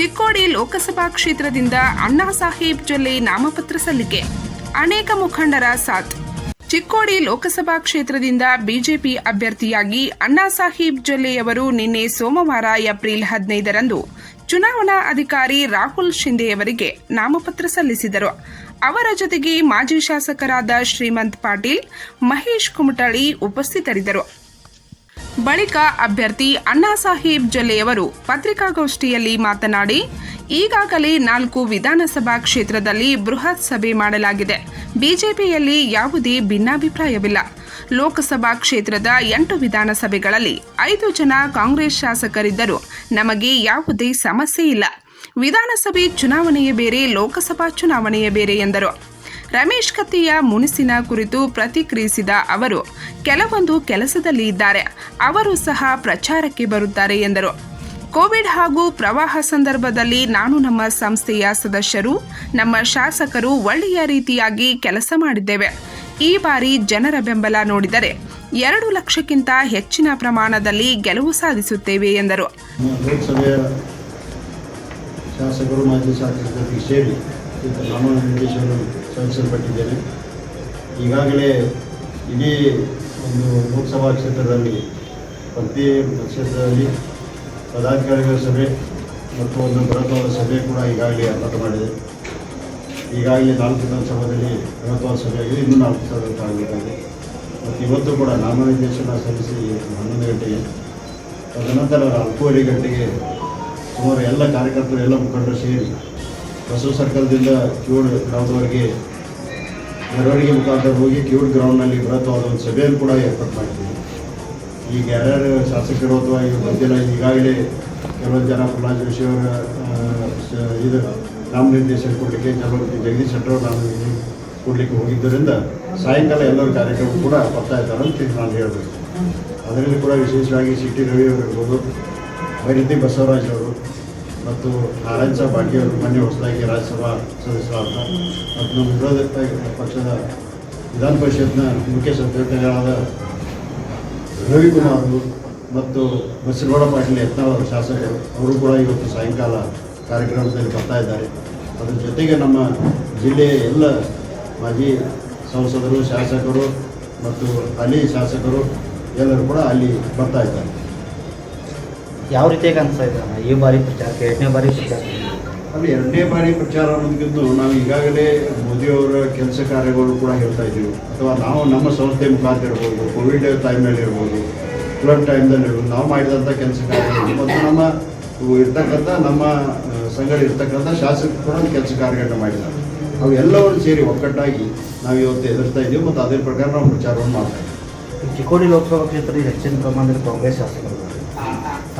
Chikkodi Lok Sabha ಕ್ಷೇತ್ರದಿಂದ ಅಣ್ಣಾ ಸಾಹೇಬ್ ಜೊಲ್ಲೆ ನಾಮಪತ್ರ ಸಲ್ಲಿಕೆ. ಅನೇಕ ಮುಖಂಡರ ಸಾಥ್. ಚಿಕ್ಕೋಡಿ ಲೋಕಸಭಾ ಕ್ಷೇತ್ರದಿಂದ ಬಿಜೆಪಿ ಅಭ್ಯರ್ಥಿಯಾಗಿ ಅಣ್ಣಾ ಸಾಹೇಬ್ ಜೊಲ್ಲೆಯವರು ನಿನ್ನೆ ಸೋಮವಾರ ಏಪ್ರಿಲ್ ಹದಿನೈದರಂದು ಚುನಾವಣಾ ಅಧಿಕಾರಿ ರಾಹುಲ್ ಶಿಂದೆಯವರಿಗೆ ನಾಮಪತ್ರ ಸಲ್ಲಿಸಿದರು. ಅವರ ಜೊತೆಗೆ ಮಾಜಿ ಶಾಸಕರಾದ ಶ್ರೀಮಂತ್ ಪಾಟೀಲ್, ಮಹೇಶ್ ಕುಮಟಳ್ಳಿ ಉಪಸ್ಥಿತರಿದ್ದರು. ಬಳಿಕ ಅಭ್ಯರ್ಥಿ ಅಣ್ಣಾ ಸಾಹೇಬ್ ಜೊಲ್ಲೆಯವರು ಪತ್ರಿಕಾಗೋಷ್ಠಿಯಲ್ಲಿ ಮಾತನಾಡಿ, ಈಗಾಗಲೇ ನಾಲ್ಕು ವಿಧಾನಸಭಾ ಕ್ಷೇತ್ರದಲ್ಲಿ ಬೃಹತ್ ಸಭೆ ಮಾಡಲಾಗಿದೆ. ಬಿಜೆಪಿಯಲ್ಲಿ ಯಾವುದೇ ಭಿನ್ನಾಭಿಪ್ರಾಯವಿಲ್ಲ. ಲೋಕಸಭಾ ಕ್ಷೇತ್ರದ ಎಂಟು ವಿಧಾನಸಭೆಗಳಲ್ಲಿ ಐದು ಜನ ಕಾಂಗ್ರೆಸ್ ಶಾಸಕರಿದ್ದರೂ ನಮಗೆ ಯಾವುದೇ ಸಮಸ್ಯೆ ಇಲ್ಲ. ವಿಧಾನಸಭೆ ಚುನಾವಣೆಯೇ ಬೇರೆ, ಲೋಕಸಭಾ ಚುನಾವಣೆಯೇ ಬೇರೆ ಎಂದರು. ರಮೇಶ್ ಕತ್ತೆಯ ಮುನಿಸಿನ ಕುರಿತು ಪ್ರತಿಕ್ರಿಯಿಸಿದ ಅವರು, ಕೆಲವೊಂದು ಕೆಲಸದಲ್ಲಿ ಇದ್ದಾರೆ, ಅವರು ಸಹ ಪ್ರಚಾರಕ್ಕೆ ಬರುತ್ತಾರೆ ಎಂದರು. ಕೋವಿಡ್ ಹಾಗೂ ಪ್ರವಾಹ ಸಂದರ್ಭದಲ್ಲಿ ನಾನು ನಮ್ಮ ಸಂಸ್ಥೆಯ ಸದಸ್ಯರು, ನಮ್ಮ ಶಾಸಕರು ಒಳ್ಳೆಯ ರೀತಿಯಾಗಿ ಕೆಲಸ ಮಾಡಿದ್ದೇವೆ. ಈ ಬಾರಿ ಜನರ ಬೆಂಬಲ ನೋಡಿದರೆ ಎರಡು ಲಕ್ಷಕ್ಕಿಂತ ಹೆಚ್ಚಿನ ಪ್ರಮಾಣದಲ್ಲಿ ಗೆಲುವು ಸಾಧಿಸುತ್ತೇವೆ ಎಂದರು. ಶಾಸಕರು, ಮಾಜಿ ಸೇರಿ ಇವತ್ತು ಸಲ್ಲಿಸಲ್ಪಟ್ಟಿದ್ದೇನೆ ಈಗಾಗಲೇ ಇಡೀ ಒಂದು ಲೋಕಸಭಾ ಕ್ಷೇತ್ರದಲ್ಲಿ ಪ್ರತಿ ಕ್ಷೇತ್ರದಲ್ಲಿ ಪದಾಧಿಕಾರಿಗಳ ಸಭೆ ಮತ್ತು ಒಂದು ಬೃಹತ್ವಾದ ಸಭೆ ಕೂಡ ಈಗಾಗಲೇ ಏರ್ಪಾಟು ಮಾಡಿದೆ. ಈಗಾಗಲೇ ನಾಲ್ಕು ವಿಧಾನಸಭೆಯಲ್ಲಿ ಬೃಹತ್ವಾದ ಸಭೆ ಆಗಿದೆ ಇನ್ನೂ ನಾಲ್ಕು ಸಾವಿರ ಆಗಬೇಕಾಗಿದೆ ಮತ್ತು ಇವತ್ತು ಕೂಡ ನಾಮನಿರ್ದೇಶನ ಸಲ್ಲಿಸಿ ಹನ್ನೊಂದು ಗಂಟೆಗೆ, ತದನಂತರ ನಾಲ್ಕೂವರೆ ಗಂಟೆಗೆ ಸುಮಾರು ಎಲ್ಲ ಕಾರ್ಯಕರ್ತರು, ಎಲ್ಲ ಮುಖಂಡರು ಸೇರಿ ಬಸವ ಸರ್ಕಲ್ದಿಂದ ಕ್ಯೂಡ್ ಗ್ರೌಂಡ್ವರೆಗೆ ಮೆರವಣಿಗೆ ಮುಖಾಂತರ ಹೋಗಿ ಕ್ಯೂಡ್ ಗ್ರೌಂಡ್ನಲ್ಲಿ ಬೃಹತ್ವಾದ ಒಂದು ಸಭೆಯನ್ನು ಕೂಡ ಏರ್ಪಾಡು ಮಾಡಿದ್ದೀವಿ ಈಗ ಯಾರ್ಯಾರು ಶಾಸಕರು ಅಥವಾ ಈಗ ಬಂದಿಲ್ಲ ಈಗಾಗಲೇ ಕೆಲವೊಂದು ಜನ ಪ್ರಹ್ಲಾದ್ ಜೋಶಿ ಅವರ ಇದು ನಾಮನಿರ್ದೇಶನ ಕೊಡಲಿಕ್ಕೆ ಕೆಲವೊಂದು ಜಗದೀಶ್ ಶೆಟ್ಟರ್ ಅವರು ನಾಮ ಕೊಡಲಿಕ್ಕೆ ಹೋಗಿದ್ದರಿಂದ ಸಾಯಂಕಾಲ ಎಲ್ಲರ ಕಾರ್ಯಕ್ರಮ ಕೂಡ ಬರ್ತಾ ಇದ್ದಾರೆ ಅಂತ ನಾನು ಹೇಳಬೇಕು ಅದರಲ್ಲಿ ಕೂಡ ವಿಶೇಷವಾಗಿ ಸಿ ಟಿ ರವಿ ಅವರು ಇರ್ಬೋದು ಭೈರತಿ ಬಸವರಾಜ್ ಅವರು ಮತ್ತು ನಾರಾಯಣ ಸಾಹ್ ಬಾಟಿ ಅವರು ಮೊನ್ನೆ ಹೊಸದಾಗಿ ರಾಜ್ಯಸಭಾ ಸದಸ್ಯರಾದ ಮತ್ತು ನಮ್ಮ ವಿರೋಧ ಪಕ್ಷದ ವಿಧಾನ ಪರಿಷತ್ನ ಮುಖ್ಯ ಸದಸ್ಯರಾದ ರವಿಕುಮಾರ್ ಅವರು ಮತ್ತು ಬಸನಗೌಡ ಪಾಟೀಲ್ ಯತ್ನಾಳ್ ಶಾಸಕರು, ಅವರು ಕೂಡ ಇವತ್ತು ಸಾಯಂಕಾಲ ಕಾರ್ಯಕ್ರಮದಲ್ಲಿ ಬರ್ತಾ ಇದ್ದಾರೆ. ಅದರ ಜೊತೆಗೆ ನಮ್ಮ ಜಿಲ್ಲೆಯ ಎಲ್ಲ ಮಾಜಿ ಸಂಸದರು, ಶಾಸಕರು ಮತ್ತು ಅಲ್ಲಿ ಶಾಸಕರು ಎಲ್ಲರೂ ಕೂಡ ಅಲ್ಲಿ ಬರ್ತಾ ಇದ್ದಾರೆ. ಯಾವ ರೀತಿಯಾಗಿ ಅನಿಸ್ತಾ ಇದೆ? ಈ ಬಾರಿ ಪ್ರಚಾರಕ್ಕೆ ಎರಡನೇ ಬಾರಿ ಪ್ರಚಾರಕ್ಕೆ ಅಲ್ಲಿ ಎರಡನೇ ಬಾರಿ ಪ್ರಚಾರ ಅನ್ನೋದಕ್ಕಿಂತ ನಾವು ಈಗಾಗಲೇ ಮೋದಿಯವರ ಕೆಲಸ ಕಾರ್ಯಗಳು ಕೂಡ ಹೇಳ್ತಾ ಇದ್ದೀವಿ. ಅಥವಾ ನಾವು ನಮ್ಮ ಸಂಸ್ಥೆ ಮುಖಾಂತರ ಇರ್ಬೋದು ಕೋವಿಡ್ ಟೈಮ್ನಲ್ಲಿ ಇರ್ಬೋದು ಫ್ಲಡ್ ಟೈಮ್ದಲ್ಲಿ ಇರ್ಬೋದು ನಾವು ಮಾಡಿದಂಥ ಕೆಲಸ ಕಾರ್ಯಗಳು ಮತ್ತು ನಮ್ಮ ಇರ್ತಕ್ಕಂಥ ನಮ್ಮ ಸಂಘ ಇರ್ತಕ್ಕಂಥ ಶಾಸಕರು ಕೂಡ ಕೆಲಸ ಕಾರ್ಯಗಳನ್ನ ಮಾಡಿದ್ದಾರೆ. ಅವು ಎಲ್ಲವನ್ನು ಸೇರಿ ಒಕ್ಕಟ್ಟಾಗಿ ನಾವು ಇವತ್ತು ಎದುರಿಸ್ತಾ ಇದ್ದೀವಿ ಮತ್ತು ಅದೇ ಪ್ರಕಾರ ನಾವು ಪ್ರಚಾರವನ್ನು ಮಾಡ್ತಾ ಇದ್ದೀವಿ. ಚಿಕ್ಕೋಡಿ ಲೋಕಸಭಾ ಕ್ಷೇತ್ರದಲ್ಲಿ ಹೆಚ್ಚಿನ ಪ್ರಮಾಣದಲ್ಲಿ ಕಾಂಗ್ರೆಸ್ ಶಾಸಕರು.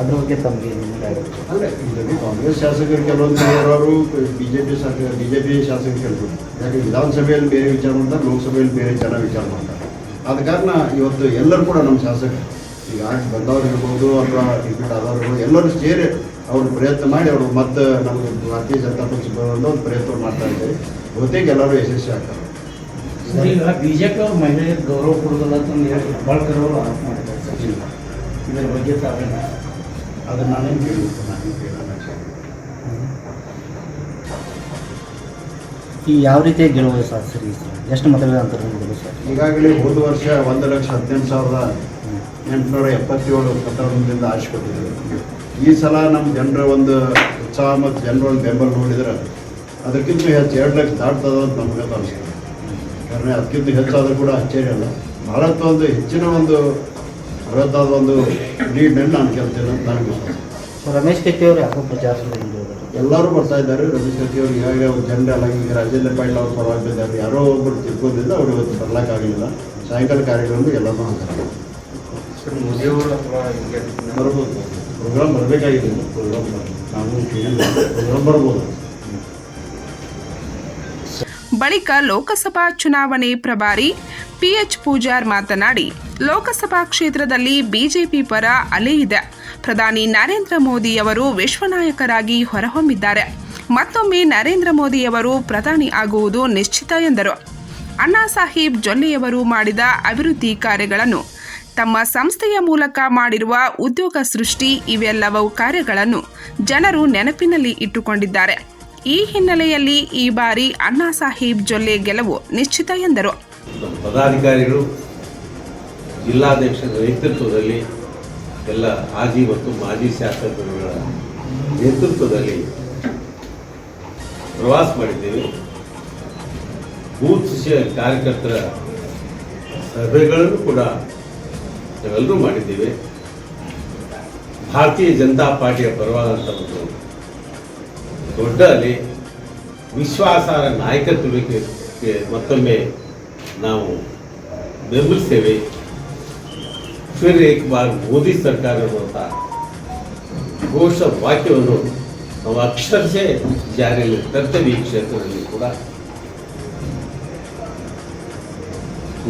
ಅದ್ರ ಬಗ್ಗೆ ತಮಗೆ ನಿಮಗೆ ಅಲ್ಲ ಇದರಲ್ಲಿ ಕಾಂಗ್ರೆಸ್ ಶಾಸಕರು ಕೆಲವೊಂದು ಇರೋರು ಬಿ ಜೆ ಪಿ ಶಾಸಕ ಬಿ ಜೆ ಪಿ ಶಾಸಕರು ಕೆಲವರು ಯಾಕೆ ವಿಧಾನಸಭೆಯಲ್ಲಿ ಬೇರೆ ವಿಚಾರ ಮಾಡ್ತಾರೆ ಲೋಕಸಭೆಯಲ್ಲಿ ಬೇರೆ ಜನ ವಿಚಾರ ಮಾಡ್ತಾರೆ. ಆದ ಕಾರಣ ಇವತ್ತು ಎಲ್ಲರೂ ಕೂಡ ನಮ್ಮ ಶಾಸಕರು ಈಗ ಆಟ ಬಂದವ್ರು ಇರ್ಬೋದು ಅಥವಾ ಟಿಕೆಟ್ ಆದವ್ರು ಎಲ್ಲರೂ ಸೇರಿ ಅವರು ಪ್ರಯತ್ನ ಮಾಡಿ ಅವರು ಮತ್ತೆ ನಮ್ಮ ಭಾರತೀಯ ಜನತಾ ಪಕ್ಷ ಬರೋದು ಒಂದು ಪ್ರಯತ್ನ ಮಾಡ್ತಾ ಇದ್ದಾರೆ. ಬಹುತೇಕ ಎಲ್ಲರೂ ಯಶಸ್ವಿ ಆಗ್ತಾರೆ. ಬಿ ಜೆ ಪಿ ಅವರು ಮಹಿಳೆಯರಿಗೆ ಗೌರವ ಕೊಡೋದಿಲ್ಲ ಅಂತ ಹೇಳಿ ಭಾಳ ಅವರು ಆರೋಪ ಮಾಡಿದ್ದಾರೆ. ಇದರ ಬಗ್ಗೆ ತಾವೇನು? ಅದನ್ನು ನಾನೇನು ಕೇಳಬೇಕು ನಾನು ಕೇಳೋಣ ಈ ಯಾವ ರೀತಿ ಗೆಲುವು ಸರ್ ಸರ್ ಎಷ್ಟು ಮತಗಳ ಅಂತರ ಸರ್? ಈಗಾಗಲೇ ಹೋದ ವರ್ಷ ಒಂದು ಲಕ್ಷ ಹದಿನೆಂಟು ಸಾವಿರದ ಎಂಟುನೂರ ಎಪ್ಪತ್ತೇಳು ಮತಗಳಿಂದ ಆರಿಸಿಕೊಟ್ಟಿದ್ದೇವೆ ಈ ಸಲ ನಮ್ಮ ಜನರ ಒಂದು ಉತ್ಸಾಹ ಮತ್ತು ಜನರ ಒಂದು ಬೆಂಬಲ ನೋಡಿದ್ರೆ ಅದಕ್ಕಿಂತ ಹೆಚ್ಚು ಎರಡು ಲಕ್ಷ ದಾಟ್ತದ ಅಂತ ನಮಗೆ ಅನಿಸ್ತದೆ ಕಾರಣ ಅದಕ್ಕಿಂತ ಹೆಚ್ಚಾದರೂ ಕೂಡ ಅಚ್ಚರಿ ಅಲ್ಲ. ಭಾರತ ಒಂದು ಹೆಚ್ಚಿನ ಒಂದು ಬೃಹತ್ತಾದ ಒಂದು ಲೀಡ್ನಲ್ಲಿ ನಾನು ಕೇಳ್ತೇನೆ ಅಂತ ನನಗೆ ವಿಶ್ವಾಸ ರಮೇಶ್ ಕತ್ತಿ ಅವರು ಯಾಕೋ ಪ್ರಚಾರದಲ್ಲಿ ಹಿಂದೆ ಎಲ್ಲರೂ ಬರ್ತಾ ಇದ್ದಾರೆ. ರಮೇಶ್ ಕಟ್ಟಿ ಅವರು ಈಗಾಗಲೇ ಒಂದು ಜನರಲ್ಲ ಈಗ ರಾಜೇಂದ್ರ ಪಾಟೀಲ್ ಅವ್ರ ಪರವಾಗಿದ್ದಾರೆ. ಯಾರೋ ಒಬ್ಬರು ತಿಳ್ಕೊಂಡಿಲ್ಲ ಅವ್ರು ಇವತ್ತು ಬರ್ಲಿಕ್ಕಾಗಲಿಲ್ಲ ಸಾಯಂಕಾಲ ಕಾರ್ಯಕ್ರಮ ಎಲ್ಲರೂ ಹಾಕ್ತಾರೆ ಬರ್ಬೋದು. ಪ್ರೋಗ್ರಾಮ್ ಬರಬೇಕಾಗಿದೆ. ಪ್ರೋಗ್ರಾಮ್ ಕೇಳಿಲ್ಲ. ಪ್ರೋಗ್ರಾಮ್ ಬರ್ಬೋದು. ಬಳಿಕ ಲೋಕಸಭಾ ಚುನಾವಣೆ ಪ್ರಭಾರಿ ಪಿಎಚ್ ಪೂಜಾರ್ ಮಾತನಾಡಿ ಲೋಕಸಭಾ ಕ್ಷೇತ್ರದಲ್ಲಿ ಬಿಜೆಪಿ ಪರ ಅಲೆ ಇದೆ. ಪ್ರಧಾನಿ ನರೇಂದ್ರ ಮೋದಿಯವರು ವಿಶ್ವನಾಯಕರಾಗಿ ಹೊರಹೊಮ್ಮಿದ್ದಾರೆ. ಮತ್ತೊಮ್ಮೆ ನರೇಂದ್ರ ಮೋದಿಯವರು ಪ್ರಧಾನಿ ಆಗುವುದು ನಿಶ್ಚಿತ ಎಂದರು. ಅಣ್ಣಾ ಸಾಹೇಬ್ ಜೊಲ್ಲೆಯವರು ಮಾಡಿದ ಅಭಿವೃದ್ಧಿ ಕಾರ್ಯಗಳನ್ನು, ತಮ್ಮ ಸಂಸ್ಥೆಯ ಮೂಲಕ ಮಾಡಿರುವ ಉದ್ಯೋಗ ಸೃಷ್ಟಿ ಇವೆಲ್ಲವೂ ಕಾರ್ಯಗಳನ್ನು ಜನರು ನೆನಪಿನಲ್ಲಿ ಇಟ್ಟುಕೊಂಡಿದ್ದಾರೆ. ಈ ಹಿನ್ನೆಲೆಯಲ್ಲಿ ಈ ಬಾರಿ ಅಣ್ಣಾ ಸಾಹೇಬ್ ಜೊಲ್ಲೆ ಗೆಲುವು ನಿಶ್ಚಿತ ಎಂದರು. ಜಿಲ್ಲಾಧ್ಯಕ್ಷರ ನೇತೃತ್ವದಲ್ಲಿ ಎಲ್ಲ ಮಾಜಿ ಮತ್ತು ಮಾಜಿ ಶಾಸಕರುಗಳ ನೇತೃತ್ವದಲ್ಲಿ ಪ್ರವಾಸ ಮಾಡಿದ್ದೇವೆ. ಬೂತ್ ಕಾರ್ಯಕರ್ತರ ಸಭೆಗಳನ್ನು ಕೂಡ ನಾವೆಲ್ಲರೂ ಮಾಡಿದ್ದೇವೆ. ಭಾರತೀಯ ಜನತಾ ಪಾರ್ಟಿಯ ಪರವಾದಂಥ ಒಂದು ದೊಡ್ಡ ಅಲ್ಲಿ ವಿಶ್ವಾಸಾರ್ಹ ನಾಯಕತ್ವಕ್ಕೆ ಮತ್ತೊಮ್ಮೆ ನಾವು ಬೆಂಬಲಿಸ್ತೇವೆ. ಏಕ್ ಬಾರ್ ಮೋದಿ ಸರ್ಕಾರ ಅನ್ನುವಂಥ ಘೋಷ ವಾಕ್ಯವನ್ನು ನಾವು ಅಕ್ಷರಶಃ ಜಾರಿಯಲ್ಲಿ ತರ್ತೇವೆ ಈ ಕ್ಷೇತ್ರದಲ್ಲಿ ಕೂಡ.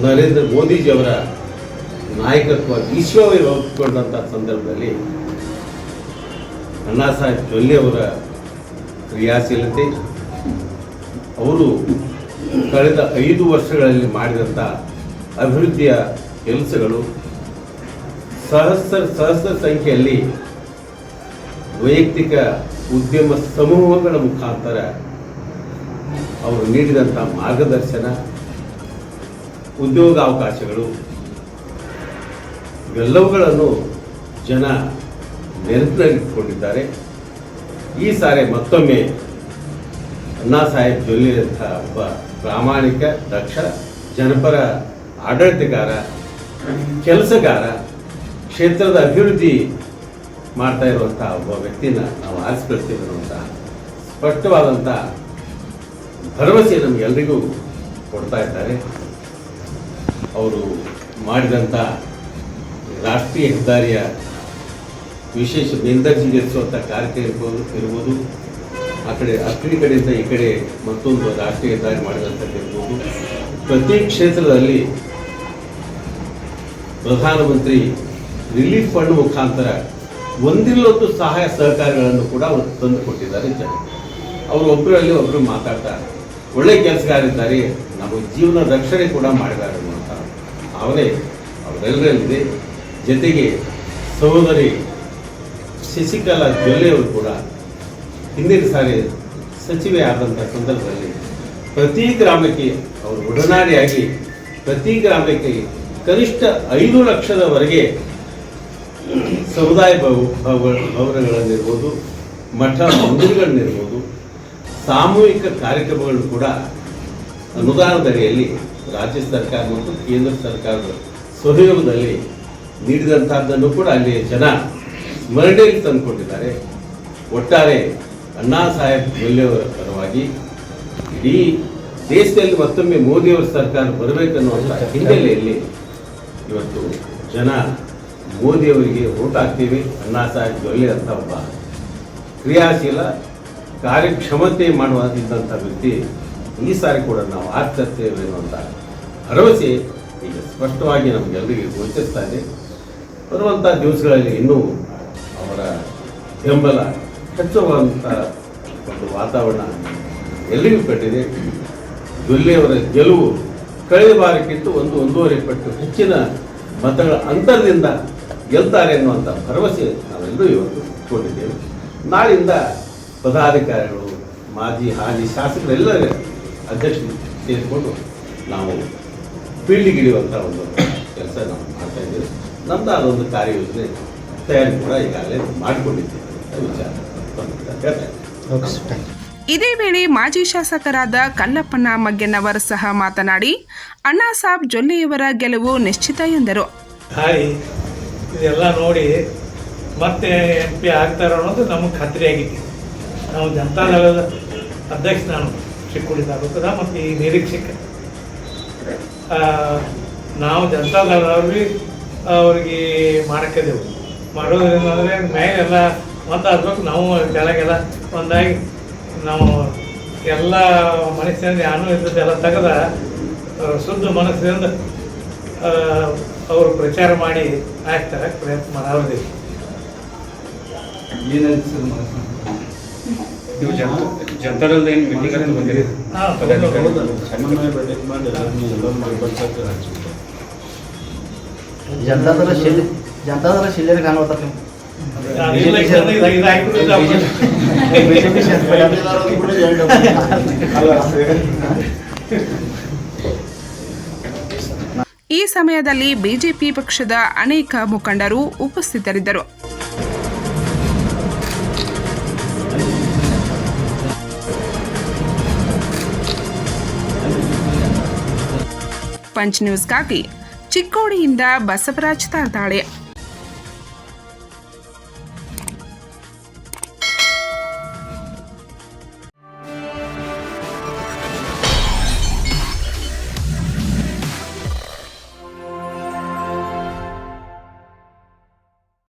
ನರೇಂದ್ರ ಮೋದಿಜಿಯವರ ನಾಯಕತ್ವ ವಿಶ್ವವೇ ಒಪ್ಪಿಕೊಂಡಂಥ ಸಂದರ್ಭದಲ್ಲಿ ಅಣ್ಣಾ ಸಾಹೇಬ್ ಜೊಲ್ಲೆ ಅವರ ಕ್ರಿಯಾಶೀಲತೆ, ಅವರು ಕಳೆದ ಐದು ವರ್ಷಗಳಲ್ಲಿ ಮಾಡಿದಂಥ ಅಭಿವೃದ್ಧಿಯ ಕೆಲಸಗಳು ಸಹಸ್ರ ಸಹಸ್ರ ಸಂಖ್ಯೆಯಲ್ಲಿ ವೈಯಕ್ತಿಕ ಉದ್ಯಮ ಸಮೂಹಗಳ ಮುಖಾಂತರ ಅವರು ನೀಡಿದಂಥ ಮಾರ್ಗದರ್ಶನ ಉದ್ಯೋಗಾವಕಾಶಗಳು ಇವೆಲ್ಲವುಗಳನ್ನು ಜನ ನೆನಪಿನಲ್ಲಿಟ್ಟುಕೊಂಡಿದ್ದಾರೆ ಈ ಸಾರಿ ಮತ್ತೊಮ್ಮೆ ಅಣ್ಣಾ ಸಾಹೇಬ್ ಜೊಲ್ಲೆಯಂಥ ಒಬ್ಬ ಪ್ರಾಮಾಣಿಕ, ದಕ್ಷ, ಜನಪರ, ಆಡಳಿತಗಾರ, ಕೆಲಸಗಾರ ಕ್ಷೇತ್ರದ ಅಭಿವೃದ್ಧಿ ಮಾಡ್ತಾ ಇರುವಂಥ ಒಬ್ಬ ವ್ಯಕ್ತಿನ ನಾವು ಆರಿಸ್ಕೊಳ್ತೀವಿ ಅನ್ನುವಂಥ ಸ್ಪಷ್ಟವಾದಂಥ ಭರವಸೆ ನಮಗೆಲ್ಲರಿಗೂ ಕೊಡ್ತಾ ಇದ್ದಾರೆ. ಅವರು ಮಾಡಿದಂಥ ರಾಷ್ಟ್ರೀಯ ಹೆದ್ದಾರಿಯ ವಿಶೇಷ ಮೇಲ್ದರ್ಜೆಗೇರಿಸುವಂಥ ಕಾರ್ಯಕ್ರಮ ಇರ್ಬೋದು ಇರ್ಬೋದು. ಆ ಕಡೆ ಅಕ್ಕಡಿ ಕಡೆಯಿಂದ ಈ ಕಡೆ ಮತ್ತೊಂದು ರಾಷ್ಟ್ರೀಯ ಹೆದ್ದಾರಿ ಮಾಡಿದಂಥದ್ದು ಇರ್ಬೋದು. ಪ್ರತಿ ಕ್ಷೇತ್ರದಲ್ಲಿ ಪ್ರಧಾನಮಂತ್ರಿ ರಿಲೀಫ್ ಫಂಡ್ ಮುಖಾಂತರ ಒಂದಿಲ್ಲೊಂದು ಸಹಾಯ ಸಹಕಾರಿಗಳನ್ನು ಕೂಡ ಅವರು ತಂದು ಕೊಟ್ಟಿದ್ದಾರೆ ಜನ ಅವರು ಒಬ್ಬರಲ್ಲಿ ಒಬ್ಬರು ಮಾತಾಡ್ತಾ ಒಳ್ಳೆ ಕೆಲಸಗಾರಿದ್ದಾರೆ. ನಮ್ಮ ಜೀವನ ರಕ್ಷಣೆ ಕೂಡ ಮಾಡಿದ್ದಾರೆ ಅಂತ ಅವರೇ ಅವರೆಲ್ಲರಲ್ಲಿದೆ ಜೊತೆಗೆ ಸಹೋದರಿ ಶಶಿಕಲಾ ಜೊಲ್ಲೆಯವರು ಕೂಡ ಹಿಂದಿನ ಸಾರಿ ಸಚಿವೆ ಆದಂಥ ಸಂದರ್ಭದಲ್ಲಿ ಪ್ರತಿ ಗ್ರಾಮಕ್ಕೆ ಅವರು ಒಡನಾಡಿಯಾಗಿ ಪ್ರತಿ ಗ್ರಾಮಕ್ಕೆ ಕನಿಷ್ಠ ಐದು ಲಕ್ಷದವರೆಗೆ ಸಮುದಾಯ ಭವ ಭವ- ಭವನಗಳನ್ನಿರ್ಬೋದು ಮಠ ಮಂದಿರಗಳನ್ನಿರ್ಬೋದು ಸಾಮೂಹಿಕ ಕಾರ್ಯಕ್ರಮಗಳು ಕೂಡ ಅನುದಾನದಡಿಯಲ್ಲಿ ರಾಜ್ಯ ಸರ್ಕಾರ ಮತ್ತು ಕೇಂದ್ರ ಸರ್ಕಾರದ ಸಹಯೋಗದಲ್ಲಿ ನೀಡಿದಂತಹದ್ದನ್ನು ಕೂಡ ಅಲ್ಲಿಯ ಜನ ಸ್ಮರಣೆಯಲ್ಲಿ ತಂದುಕೊಂಡಿದ್ದಾರೆ. ಒಟ್ಟಾರೆ ಅಣ್ಣಾ ಸಾಹೇಬ್ ಮೌಲ್ಯವರ ಪರವಾಗಿ ಇಡೀ ದೇಶದಲ್ಲಿ ಮತ್ತೊಮ್ಮೆ ಮೋದಿಯವರ ಸರ್ಕಾರ ಬರಬೇಕನ್ನುವಂಥ ಹಿನ್ನೆಲೆಯಲ್ಲಿ ಇವತ್ತು ಜನ ಮೋದಿಯವರಿಗೆ ಊಟ ಹಾಕ್ತೀವಿ ಅಣ್ಣಾ ಸಾಹೇಬ್ ಜೊಲ್ಲೆ ಅಂತ ಒಬ್ಬ ಕ್ರಿಯಾಶೀಲ, ಕಾರ್ಯಕ್ಷಮತೆ ಮಾಡುವ ಇದ್ದಂಥ ವ್ಯಕ್ತಿ. ಈ ಸಾರಿ ಕೂಡ ನಾವು ಆಚರಿಸ್ತೇವೆ ಅನ್ನುವಂಥ ಭರವಸೆ ಈಗ ಸ್ಪಷ್ಟವಾಗಿ ನಮಗೆಲ್ಲರಿಗೆ ಗೋಚರಿಸ್ತಾ ಇದೆ. ಬರುವಂಥ ದಿವಸಗಳಲ್ಲಿ ಇನ್ನೂ ಅವರ ಬೆಂಬಲ ಹೆಚ್ಚುವಂಥ ಒಂದು ವಾತಾವರಣ ಎಲ್ಲಿಗೂ ಕಟ್ಟಿದೆ ಜೊಲ್ಲೆಯವರ ಗೆಲುವು ಕಳೆದ ಬಾರಕ್ಕಿಂತ ಒಂದು, ಒಂದೂವರೆ ಪಟ್ಟು ಹೆಚ್ಚಿನ ಮತಗಳ ಅಂತರದಿಂದ ಗೆಲ್ತಾರೆ ಅನ್ನುವಂಥ ಭರವಸೆ ನಾವೆಲ್ಲರೂ ಇವತ್ತು ಇಟ್ಕೊಂಡಿದ್ದೇವೆ ನಾಳಿಂದ ಪದಾಧಿಕಾರಿಗಳು ಮಾಜಿ ಹಾಲಿ ಶಾಸಕರೆಲ್ಲರ ಅಧ್ಯಕ್ಷರು ಸೇರಿಕೊಂಡು ನಾವು ಫೀಲ್ಡಿಗೆ ಇಳಿಯುವಂಥ ಒಂದು ಕೆಲಸ ನಾವು ಮಾಡ್ತಾ ಇದ್ದೇವೆ. ನಮ್ಮದಾದ ಒಂದು ಕಾರ್ಯಯೋಜನೆ ತಯಾರಿ ಕೂಡ ಈಗಾಗಲೇ ಮಾಡಿಕೊಂಡಿದ್ದೇವೆ. ಅಂತ ವಿಚಾರ. ಹೇಳ್ತಾ ಇದ್ದೀನಿ. ಇದೇ ವೇಳೆ ಮಾಜಿ ಶಾಸಕರಾದ ಕಲ್ಲಪ್ಪನ ಮಗ್ಗೆನವರ್ ಸಹ ಮಾತನಾಡಿ ಅಣ್ಣಾ ಸಾಬ್ ಜೊಲ್ಲೆಯವರ ಗೆಲುವು ನಿಶ್ಚಿತ ಎಂದರು. ದಾರಿ ಇದೆಲ್ಲ ನೋಡಿ ಮತ್ತೆ ಎಂ ಪಿ ಆಗ್ತಾರೆ ಅನ್ನೋದು ನಮಗೆ ಖಾತ್ರಿ ಆಗಿತ್ತು. ನಾವು ಜನತಾದಳದ ಅಧ್ಯಕ್ಷ ನಾನು, ಚಿಕ್ಕೋಡಿ ತಾಲೂಕದ ಮತ್ತು ಈ ನಿರೀಕ್ಷಕ. ನಾವು ಜನತಾದಳವ್ರಿ ಅವ್ರಿಗೆ ಮಾಡಕ್ಕಿದೆವು ಮಾಡೋದ್ರಿಂದ ಅಂದರೆ ಮೇಲೆಲ್ಲ ಮಾತಾಡ್ಬೇಕು ನಾವು ಕೆಳಗೆಲ್ಲ ಒಂದಾಗಿ ನಾವು ಎಲ್ಲ ಮನಸ್ಸಿನಿಂದ ಯಾನು ಇದ್ದದ್ದೆಲ್ಲ ತೆಗೆದ ಶುದ್ಧ ಮನಸ್ಸಿನಿಂದ ಅವರು ಪ್ರಚಾರ ಮಾಡಿ ಹಾಕ್ತಾರೆ ಪ್ರಯತ್ನ ಮಾಡೋದಿಲ್ಲ ನೀವು ಜನತಾ ಜನತಾದಳದ ಏನು ಮೀಟಿಂಗ್ ಅಂತ ಬಂದಿರಿ? ಹಾಂ ಸಮನ್ವಯ ಬೆಳಕು ಮಾಡಿ ಅದನ್ನು ಎಲ್ಲರೂ ಮಾಡಿ ಬರ್ಸಕ್ಕೆ ಈ ಸಮಯದಲ್ಲಿ ಬಿಜೆಪಿ ಪಕ್ಷದ ಅನೇಕ ಮುಖಂಡರು ಉಪಸ್ಥಿತರಿದ್ದರು. ಪಂಚ್ ನ್ಯೂಸ್ಗಾಗಿ ಚಿಕ್ಕೋಡಿಯಿಂದ ಬಸವರಾಜ್ ತಾರ್ತಾಳೆ